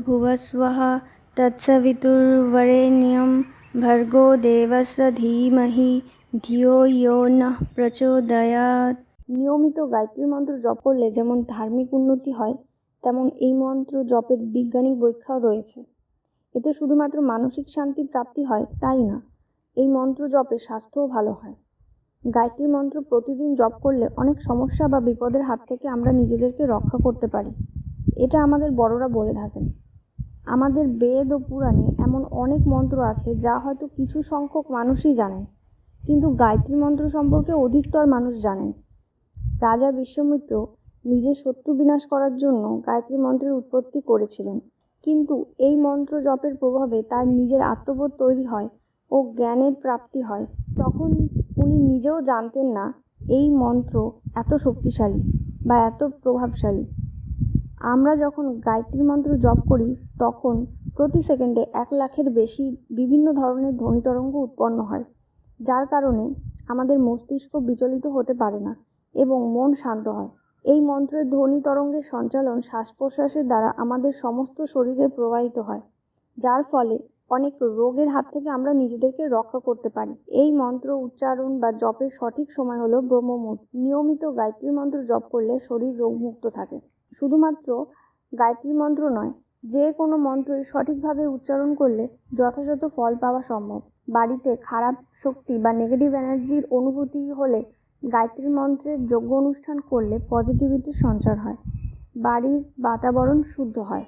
भूर्भुवस्वः তৎসবিতুর্বরেণ্যং ভর্গো দেবস্য ধীমহি ধিয়ো ইয়ো নঃ প্রচোদয়াৎ নিয়মিত গায়ত্রী মন্ত্র জপ করলে যেমন ধার্মিক উন্নতি হয় তেমন এই মন্ত্র জপের বৈজ্ঞানিক ব্যাখ্যাও রয়েছে এতে শুধুমাত্র মানসিক শান্তি প্রাপ্তি হয় তাই না এই মন্ত্র জপে স্বাস্থ্যও ভালো হয় গায়ত্রী মন্ত্র প্রতিদিন জপ করলে অনেক সমস্যা বা বিপদের হাত থেকে আমরা নিজেদেরকে রক্ষা করতে পারি এটা আমাদের বড়রা বলে থাকেন আমাদের বেদ ও পুরাণে এমন অনেক মন্ত্র আছে যা হয়তো কিছু সংখ্যক মানুষই জানেন, কিন্তু গায়ত্রী মন্ত্র সম্পর্কে অধিকতর মানুষ জানেন। রাজা বিশ্বমিত্র নিজের শত্রু বিনাশ করার জন্য গায়ত্রী মন্ত্রের উৎপত্তি করেছিলেন, কিন্তু এই মন্ত্র জপের প্রভাবে তার নিজের আত্মবোধ তৈরি হয় ও জ্ঞানের প্রাপ্তি হয়। তখন উনি নিজেও জানতেন না, এই মন্ত্র এত শক্তিশালী বা এত প্রভাবশালী। আমরা যখন গায়ত্রী মন্ত্র জপ করি, তখন প্রতি সেকেন্ডে এক লাখের বেশি বিভিন্ন ধরনের ধ্বনিতরঙ্গ উৎপন্ন হয়, যার কারণে আমাদের মস্তিষ্ক বিচলিত হতে পারে না এবং মন শান্ত হয়। এই মন্ত্রের ধ্বনি তরঙ্গের সঞ্চালন শ্বাস প্রশ্বাসের দ্বারা আমাদের সমস্ত শরীরে প্রবাহিত হয়, যার ফলে অনেক রোগের হাত থেকে আমরা নিজেদেরকে রক্ষা করতে পারি। এই মন্ত্র উচ্চারণ বা জপের সঠিক সময় হলো ব্রহ্মমুহূর্ত। নিয়মিত গায়ত্রী মন্ত্র জপ করলে শরীর রোগমুক্ত থাকে। শুধুমাত্র গায়ত্রী মন্ত্র নয়, যে কোনো মন্ত্রই সঠিকভাবে উচ্চারণ করলে যথাযথ ফল পাওয়া সম্ভব। বাড়িতে খারাপ শক্তি বা নেগেটিভ এনার্জির অনুভূতি হলে গায়ত্রী মন্ত্রের যোগ্য অনুষ্ঠান করলে পজিটিভিটির সঞ্চার হয়। বাড়ির বাতাবরণ শুদ্ধ হয়।